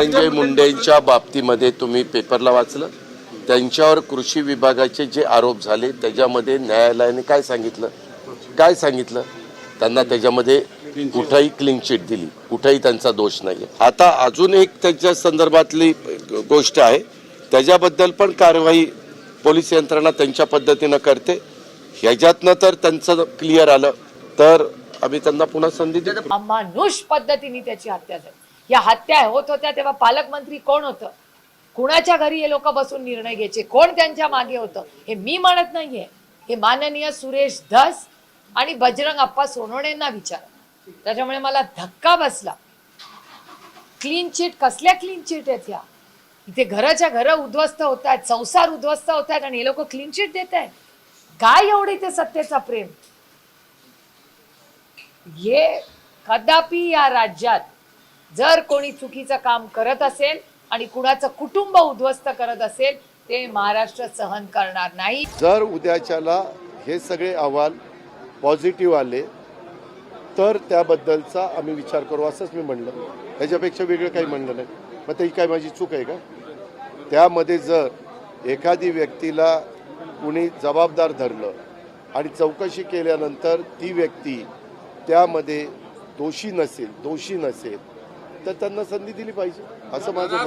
धनंजय मुंडेंच्या बाबतीमध्ये तुम्ही पेपरला वाचलं. त्यांच्यावर कृषी विभागाचे जे आरोप झाले त्याच्यामध्ये न्यायालयाने काय सांगितलं? काय सांगितलं? त्यांना त्याच्यामध्ये कुठंही क्लीन चिट दिली. कुठंही त्यांचा दोष नाही आता अजून एक त्याच्या संदर्भातली गोष्ट आहे. त्याच्याबद्दल पण कारवाई पोलीस यंत्रणा त्यांच्या पद्धतीनं करते. ह्याच्यातनं तर त्यांचं क्लिअर आलं. तर आम्ही त्यांना पुन्हा संधी देतो. पद्धतीने त्याची हत्या झाली. या हत्या होत होत्या तेव्हा पालकमंत्री कोण होतं? कुणाच्या घरी हे लोक बसून निर्णय घ्यायचे? कोण त्यांच्या मागे होतं? हे मी म्हणत नाहीये. हे माननीय सुरेश धस आणि बजरंग अप्पा सोनवणेंना विचार. त्याच्यामुळे मला धक्का बसला. क्लीन चिट कसल्या क्लीन चिट आहेत ह्या इथे घराच्या घर उद्ध्वस्त होत आहेत संसार उद्ध्वस्त होत आहेत आणि हे लोक क्लीन चिट देत आहेत. काय एवढे ते सत्तेचा प्रेम? हे कदापि या राज्यात जर कोणी चुकीचं काम करत असेल आणि कुणाचं कुटुंब उद्ध्वस्त करत असेल ते महाराष्ट्र सहन करणार नाही. जर उद्याच्याला हे सगळे अहवाल पॉझिटिव्ह आले तर त्याबद्दलचा आम्ही विचार करू असंच मी म्हणलं. त्याच्यापेक्षा वेगळं काही म्हणलं नाही. मग ते काय माझी चूक आहे का? त्यामध्ये जर एखादी व्यक्तीला कुणी जबाबदार धरलं आणि चौकशी केल्यानंतर ती व्यक्ती त्यामध्ये दोषी नसेल दोषी नसेल तर त्यांना संधी दिली पाहिजे असं माझं मत